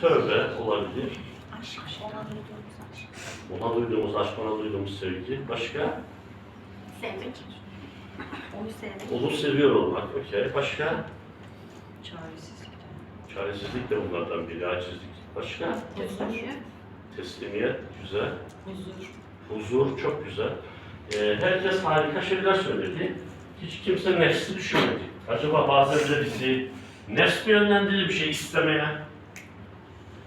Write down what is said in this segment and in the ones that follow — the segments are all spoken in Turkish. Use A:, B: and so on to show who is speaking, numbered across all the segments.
A: Tövbe
B: olabilir.
C: Aşk, ona duyduğumuz aşk.
B: Ona duyduğumuz aşk, ona duyduğumuz sevgi. Başka?
C: Sevmek. Onu sevmek.
B: Onu seviyor olmak. Okey. Başka?
D: Çaresizlik.
B: Çaresizlik de bunlardan biri. Acizlik. Başka?
C: Teslimiyet.
B: Teslimiyet. Güzel.
D: Huzur.
B: Huzur. Çok güzel. Ee, herkes harika şeyler söyledi. Hiç kimse nefsi düşünmedi. Acaba bazen de bizi nefs mi yönlendirir bir şey istemeye?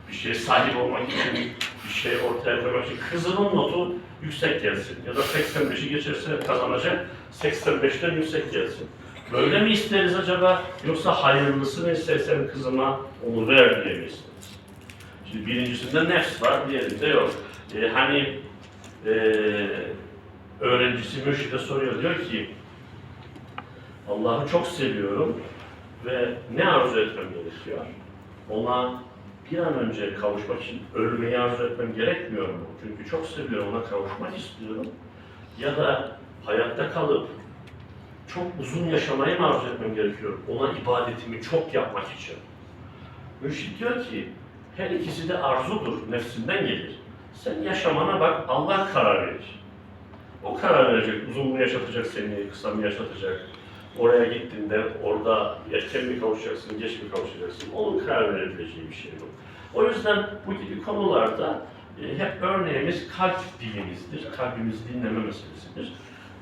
B: Bir şeye sahip olmak için, bir şey ortaya koymak için. Kızının notu yüksek gelsin. Ya da 85'i geçerse kazanacak, 85'ten yüksek gelsin. Böyle mi isteriz acaba? Yoksa hayırlısını istesem kızıma onu ver diye mi isteriz? Şimdi birincisinde nefs var, diğerinde yok. Ee, hani ee, öğrencisi mürşide soruyor, diyor ki Allah'ı çok seviyorum ve ne arzu etmem gerekiyor? Ona bir an önce kavuşmak için ölmeyi arzu etmem gerekmiyor mu? Çünkü çok seviyorum, ona kavuşmak istiyorum. Ya da hayatta kalıp çok uzun yaşamayı mı arzu etmem gerekiyor? Ona ibadetimi çok yapmak için. Mürşit diyor ki, her ikisi de arzudur, nefsinden gelir. Sen yaşamana bak, Allah karar verir. O karar verecek, uzun mu yaşatacak seni, kısa mı yaşatacak. Oraya gittiğinde orada erken mi kavuşacaksın, geç mi kavuşacaksın, onun karar verebileceği bir şey bu. O yüzden bu gibi konularda e, hep örneğimiz kalp dilimizdir, kalbimizi dinleme meselesidir.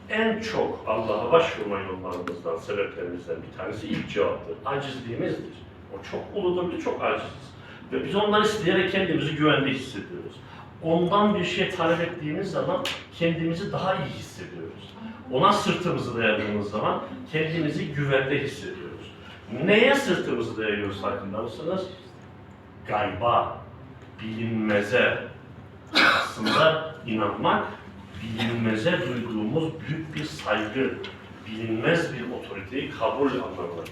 B: En çok Allah'a başvurma yollarımızdan, sebeplerimizden bir tanesi ilk cevaptır. Acizliğimizdir. O çok uludur, biz çok aciziz. Ve biz onları isteyerek kendimizi güvende hissediyoruz. Ondan bir şey talep ettiğimiz zaman kendimizi daha iyi hissediyoruz. Ona sırtımızı dayadığımız zaman kendimizi güvende hissediyoruz. Neye sırtımızı dayıyoruz farkında mısınız? Gayba, bilinmeze. Aslında inanmak, bilinmeze duyduğumuz büyük bir saygı, bilinmez bir otoriteyi kabul anlamına